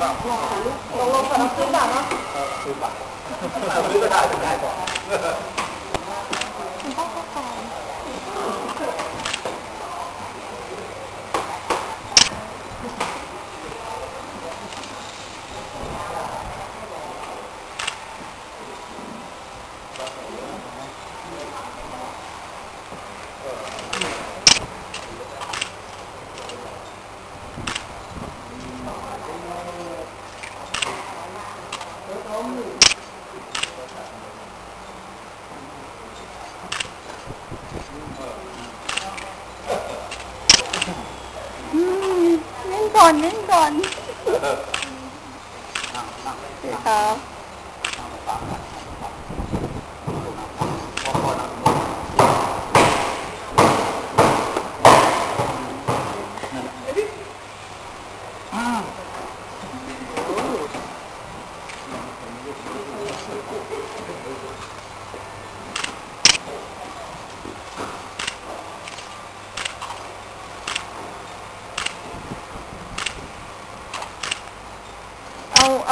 เปล่าลงลงก่อนซื้อบัตรเนาะเออซื้อบัตรซื้อก็ได้ได้ก่อน คุณต้องเข้าใจ อืมเล่น ก่อนเล่นก่อนนั่งนั่งเดี๋ยวครับ นั่งมาฟังกันพอพอนั่งนั่นแหละอ้าว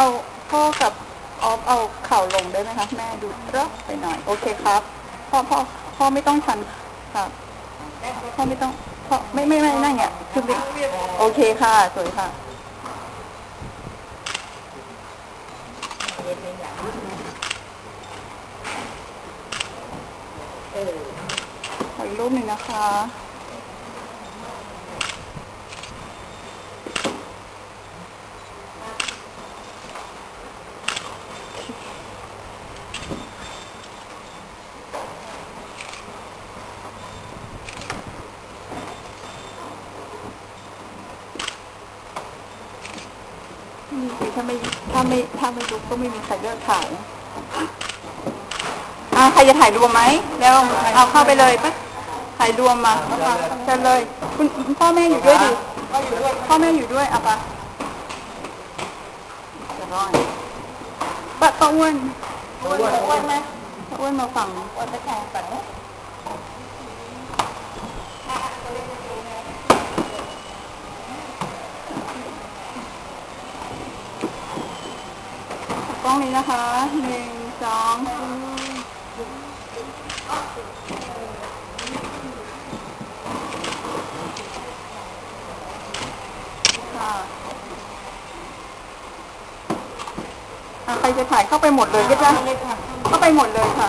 เอาพ่อกับออฟเอาเข่าลงได้ไหมคะแม่ดูรอบไปหน่อย โอเคครับพ่อพ่อพ่อไม่ต้องชันครับพ่อไม่ต้องพ่อไม่ไม่ไม่นั่งเนี่ยคือไม่โอเคค่ะ สวยค่ะขออีกรูปหนึ่งนะคะ นี่ คือถ้าไม่ถ้าไม่ถ้าไม่ดูก็ไม่มีใครเลือกถ่ายอ่าใครจะถ่ายรวมไหมแล้วเอาเข้าไปเลยปะถ่ายรวมมาเชิญเลย คุณพ่อแม่อยู่ด้วยดิพ่อแม่อยู่ด้วยอะปะจะร้อนปะป้าอ้วนอ้วนอ้วนไหมป้าอ้วนมาฝั่งอ้วนไปแข่งฝั่ง ล้องนี้นะคะหนึ่งสองค่ะอะใครจะถ่ายเข้าไปหมดเลยก็ได้เข้าไปหมดเลยค่ะ